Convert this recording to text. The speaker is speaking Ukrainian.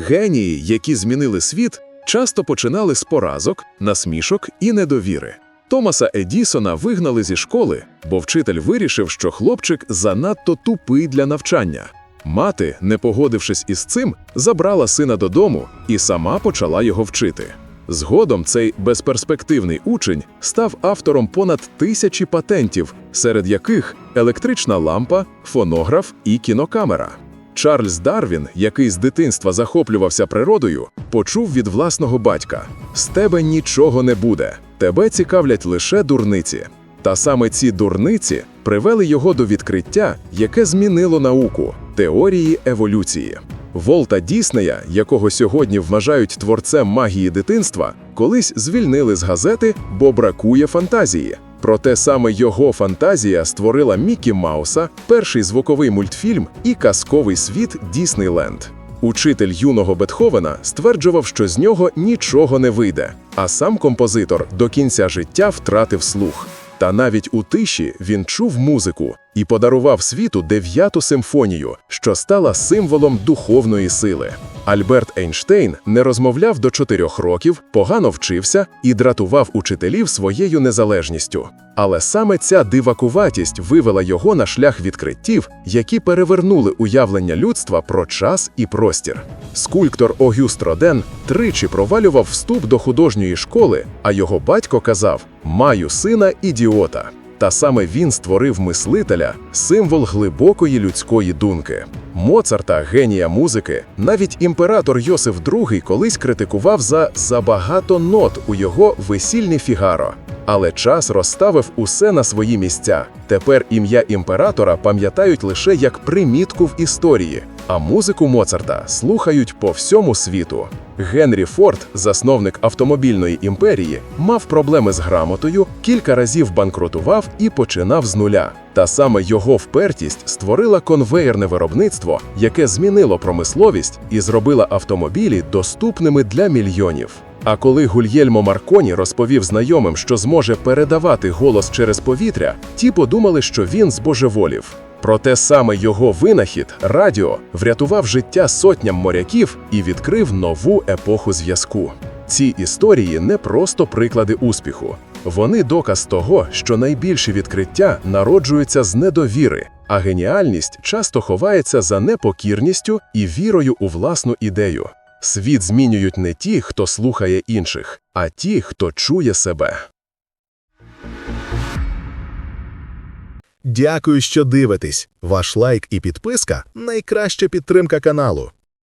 Генії, які змінили світ, часто починали з поразок, насмішок і недовіри. Томаса Едісона вигнали зі школи, бо вчитель вирішив, що хлопчик занадто тупий для навчання. Мати, не погодившись із цим, забрала сина додому і сама почала його вчити. Згодом цей безперспективний учень став автором понад тисячі патентів, серед яких електрична лампа, фонограф і кінокамера. Чарльз Дарвін, який з дитинства захоплювався природою, почув від власного батька: з тебе нічого не буде, тебе цікавлять лише дурниці. Та саме ці дурниці привели його до відкриття, яке змінило науку теорії еволюції. Волта Діснея, якого сьогодні вважають творцем магії дитинства, колись звільнили з газети, бо бракує фантазії. Проте саме його фантазія створила Мікі Мауса, перший звуковий мультфільм і казковий світ Діснейленд. Учитель юного Бетховена стверджував, що з нього нічого не вийде, а сам композитор до кінця життя втратив слух. Та навіть у тиші він чув музику і подарував світу дев'яту симфонію, що стала символом духовної сили. Альберт Ейнштейн не розмовляв до чотирьох років, погано вчився і дратував учителів своєю незалежністю. Але саме ця дивакуватість вивела його на шлях відкриттів, які перевернули уявлення людства про час і простір. Скульптор Огюст Роден тричі провалював вступ до художньої школи, а його батько казав: Маю сина ідіота. Та саме він створив мислителя, символ глибокої людської думки. Моцарта, генія музики, навіть імператор Йосиф II колись критикував за забагато нот у його весільні фігаро. Але час розставив усе на свої місця. Тепер ім'я імператора пам'ятають лише як примітку в історії, а музику Моцарта слухають по всьому світу. Генрі Форд, засновник автомобільної імперії, мав проблеми з грамотою, кілька разів банкрутував і починав з нуля. Та саме його впертість створила конвеєрне виробництво, яке змінило промисловість і зробило автомобілі доступними для мільйонів. А коли Гульєльмо Марконі розповів знайомим, що зможе передавати голос через повітря, ті подумали, що він збожеволів. Проте саме його винахід радіо врятував життя сотням моряків і відкрив нову епоху зв'язку. Ці історії не просто приклади успіху, вони доказ того, що найбільші відкриття народжуються з недовіри, а геніальність часто ховається за непокірністю і вірою у власну ідею. Світ змінюють не ті, хто слухає інших, а ті, хто чує себе. Дякую, що дивитесь. Ваш лайк і підписка найкраща підтримка каналу.